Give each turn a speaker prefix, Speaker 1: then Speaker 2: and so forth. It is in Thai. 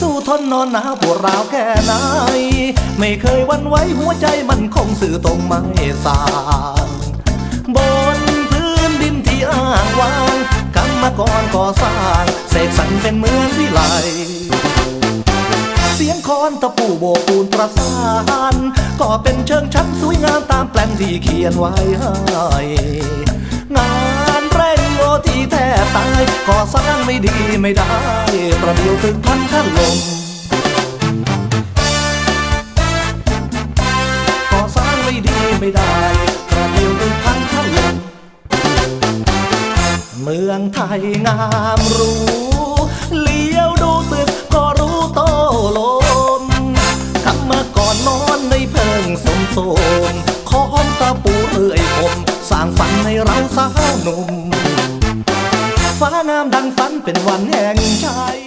Speaker 1: สู้ทนนอนหนาวปวดร้าวแค่ไหน ไม่เคยวันไหวหัวใจมันคงสื่อตรงไม่สางบนพื้นดินที่อ้างว้างกรรมกรก่อสร้างเสกสรรเป็นเมืองวิไลเสียงคอนตะปูโบกปูนประสานก็เป็นเชิงชั้นสวยงามตามแปลนที่เขียนไว้ให้ ก่อสร้างไม่ดีไม่ได้ ประเดี๋ยวถึงพันถล่มก่อสร้างไม่ดีไม่ได้ ประเดี๋ยวถึงพันถล่มเมืองไทยงามรู้เลี้ยวดูตึกก็รู้โตลมทำมาก่อนนอนในเพิงสมโสมค้อนตะปูเรื่อยผมสร้างฝันให้เราสาวหนุ่ม ฟ้างามดังฝันเป็นวันแห่งชัย